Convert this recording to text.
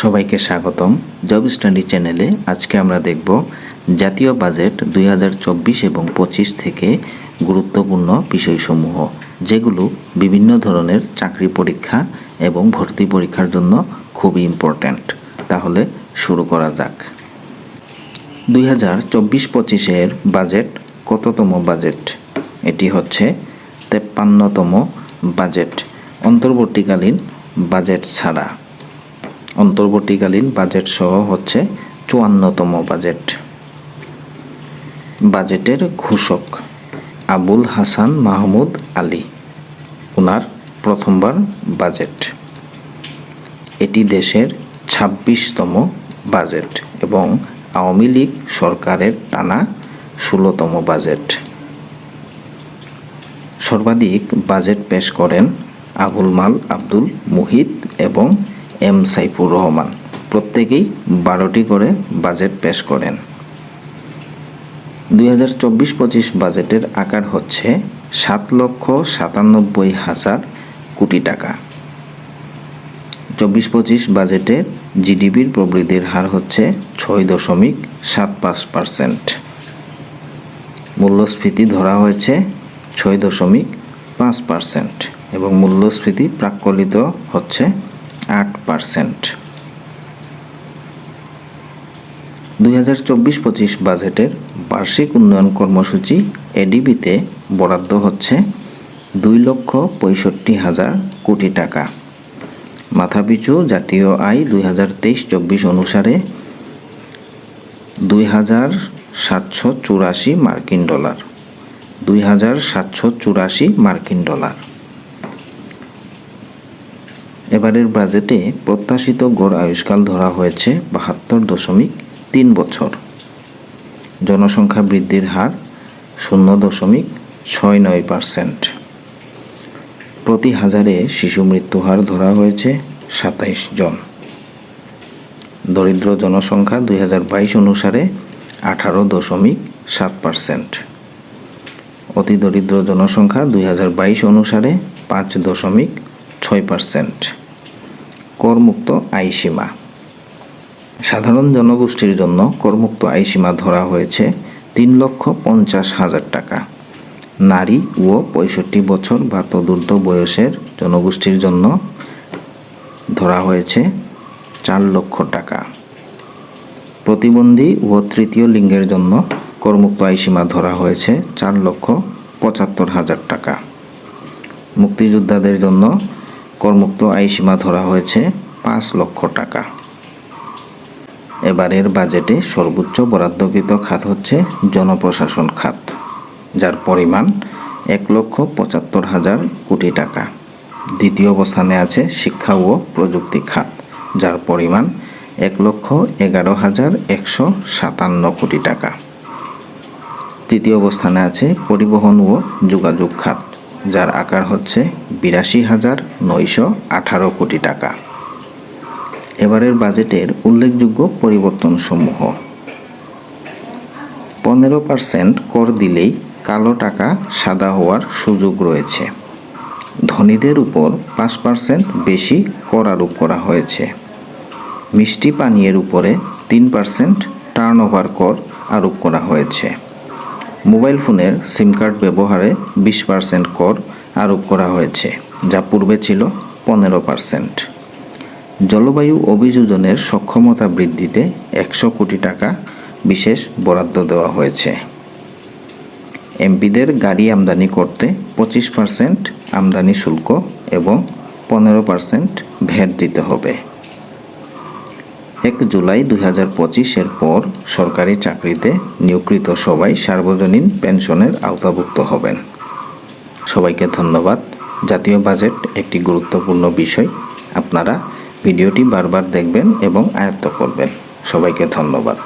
সবাইকে স্বাগতম। Job study চ্যানেলে আজকে আমরা দেখব জাতীয় বাজেট দুই হাজার চব্বিশ এবং পঁচিশ থেকে গুরুত্বপূর্ণ বিষয়সমূহ, যেগুলো বিভিন্ন ধরনের চাকরি পরীক্ষা এবং ভর্তি পরীক্ষার জন্য খুবই ইম্পর্ট্যান্ট তাহলে শুরু করা যাক। দুই হাজার চব্বিশ পঁচিশের বাজেট কততম বাজেট? এটি হচ্ছে তেপ্পান্নতম বাজেট। অন্তর্বর্তীকালীন বাজেট ছাড়া অন্তর্বর্তীকালীন বাজেট সহ হচ্ছে চুয়ান্নতম বাজেট বাজেটের ঘোষক আবুল হাসান মাহমুদ আলী ওনার প্রথমবার বাজেট এটি দেশের ছাব্বিশতম বাজেট এবং আওয়ামী লীগ সরকারের টানা ষোলোতম বাজেট সর্বাধিক বাজেট পেশ করেন আবুল মাল আব্দুল মুহিত এবং এম সাইফুর রহমান। প্রত্যেকেই বারোটি করে বাজেট পেশ করেন। দুই হাজার চব্বিশ পঁচিশ বাজেটের আকার হচ্ছে সাত লক্ষ সাতানব্বই হাজার কোটি টাকা। চব্বিশ পঁচিশ বাজেটে জিডিপির প্রবৃদ্ধির হার হচ্ছে ছয় দশমিক সাত পাঁচ পার্সেন্ট। মূল্যস্ফীতি ধরা হয়েছে ছয় দশমিক পাঁচ পার্সেন্ট এবং মূল্যস্ফীতি প্রাক্কলিত হচ্ছে আট পার্সেন্ট। দুই হাজার চব্বিশ পঁচিশ বাজেটের বার্ষিক উন্নয়ন কর্মসূচি এডিবিতে বরাদ্দ হচ্ছে দুই লক্ষ পঁয়ষট্টি হাজার কোটি টাকা। মাথাপিছু জাতীয় আয় দুই হাজার তেইশ চব্বিশ অনুসারে দুই হাজার সাতশো চুরাশি মার্কিন ডলার। দুই হাজার সাতশো চুরাশি মার্কিন ডলার। এবারের বাজেটে প্রত্যাশিত গড় আয়ুষ্কাল ধরা হয়েছে বাহাত্তর দশমিক তিন বছর। জনসংখ্যা বৃদ্ধির হার শূন্য দশমিক ছয় নয় পার্সেন্ট প্রতি হাজারে শিশু মৃত্যু হার ধরা হয়েছে সাতাইশ জন। দরিদ্র জনসংখ্যা দুই হাজার বাইশ অনুসারে আঠারো দশমিক সাত পার্সেন্ট অতি দরিদ্র জনসংখ্যা দুই হাজার বাইশ অনুসারে পাঁচ দশমিক ছয় পার্সেন্ট। করমুক্ত আয়সীমা সাধারণ জনগোষ্ঠীর জন্য করমুক্ত আয়সীমা ধরা হয়েছে তিন লক্ষ পঞ্চাশ হাজার টাকা। নারী ও পঁয়ষট্টি বছর বা তদূর্ধ্ব বয়সের জনগোষ্ঠীর জন্য ধরা হয়েছে চার লক্ষ টাকা। প্রতিবন্ধী ও তৃতীয় লিঙ্গের জন্য করমুক্ত আয়সীমা ধরা হয়েছে চার লক্ষ পঁচাত্তর হাজার টাকা। মুক্তিযোদ্ধাদের জন্য করমুক্ত আয়সীমা ধরা হয়েছে পাঁচ লক্ষ টাকা। এবারের বাজেটে সর্বোচ্চ বরাদ্দকৃত খাত হচ্ছে জনপ্রশাসন খাত, যার পরিমাণ এক লক্ষ পঁচাত্তর হাজার কোটি টাকা। দ্বিতীয় অবস্থানে আছে শিক্ষা ও প্রযুক্তি খাত, যার পরিমাণ এক লক্ষ এগারো হাজার একশো সাতান্ন কোটি টাকা। তৃতীয় অবস্থানে আছে পরিবহন ও যোগাযোগ খাত যার আকার হচ্ছে বিরাশি হাজার নয়শো আঠারো কোটি টাকা। এবারের বাজেটের উল্লেখযোগ্য পরিবর্তনসমূহ। পনেরো পার্সেন্ট কর দিলেই কালো টাকা সাদা হওয়ার সুযোগ রয়েছে। ধনীদের উপর পাঁচ পার্সেন্ট বেশি কর আরোপ করা হয়েছে। মিষ্টি পানীয়ের উপরে তিন পার্সেন্ট টার্ন ওভার কর আরোপ করা হয়েছে। মোবাইল ফোনের সিম কার্ড ব্যবহারে বিশ পার্সেন্ট কর আরোপ করা হয়েছে, যা পূর্বে ছিল পনেরো পার্সেন্ট। জলবায়ু অভিযোজনের সক্ষমতা বৃদ্ধিতে একশো কোটি টাকা বিশেষ বরাদ্দ দেওয়া হয়েছে। এমপিদের গাড়ি আমদানি করতে পঁচিশ পার্সেন্ট আমদানি শুল্ক এবং পনেরো পার্সেন্ট ভ্যাট দিতে হবে। এক জুলাই দুই হাজার পঁচিশের পর সরকারি চাকরিতে নিয়োগকৃত সবাই সার্বজনীন পেনশনের আওতাভুক্ত হবেন। সবাইকে ধন্যবাদ। জাতীয় বাজেট একটি গুরুত্বপূর্ণ বিষয়। আপনারা ভিডিওটি বারবার দেখবেন এবং আয়ত্ত করবেন। সবাইকে ধন্যবাদ।